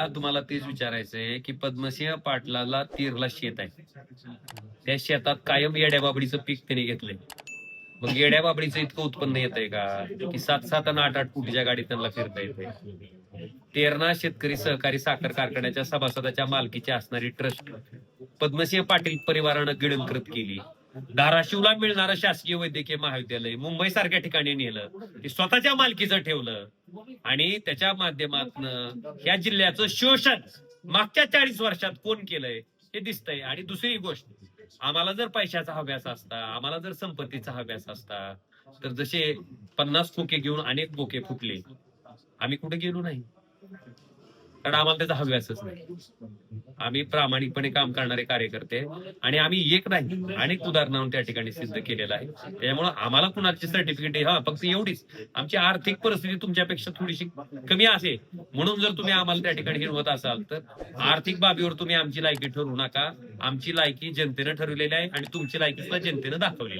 तुम्हाला तेच विचारायचंय की पद्मसिंह पाटलाला तीरला शेत आहे. त्या शेतात कायम येड्या बाबडीचं पीक त्याने घेतलंय. मग येड्या बाबडीचं इतकं उत्पन्न येत आहे का? की सात सात आणि आठ आठ फुटीच्या गाडी त्यांना फिरता येते तेरणा शेतकरी सहकारी साखर कारखान्याच्या सभासदाच्या मालकीची असणारी ट्रस्ट पद्मसिंह पाटील परिवारानं गिळंकृत केली. धाराशिवला मिळणारं शासकीय वैद्यकीय महाविद्यालय मुंबई सारख्या ठिकाणी नेलं. ते स्वतःच्या मालकीचं ठेवलं. आणि त्याच्या माध्यमातन या जिल्ह्याचं शोषण मागच्या चाळीस वर्षात कोण केलंय हे दिसतंय. आणि दुसरी गोष्ट आम्हाला जर पैशाचा हव्यास असता आम्हाला जर संपत्तीचा हव्यास असता तर जसे पन्नास खोके घेऊन अनेक बोके फुटले आम्ही कुठे गेलो नाही? कारण आम्हाला त्याचा हव्यासच नाही. आम्ही प्रामाणिकपणे काम करणारे कार्यकर्ते आणि आम्ही एक नाही अनेक उदाहरणांवर त्या ठिकाणी सिद्ध केलेलं आहे. त्यामुळे आम्हाला कुणाची सर्टिफिकेट हा फक्त एवढीच. आमची आर्थिक परिस्थिती तुमच्यापेक्षा थोडीशी कमी असेल म्हणून जर तुम्ही आम्हाला त्या ठिकाणी हिरवत असाल तर आर्थिक बाबीवर तुम्ही आमची लायकी ठरवू नका. आमची लायकी जनतेनं ठरवलेली आहे आणि तुमची लायकी सुद्धा जनतेनं दाखवलेली आहे.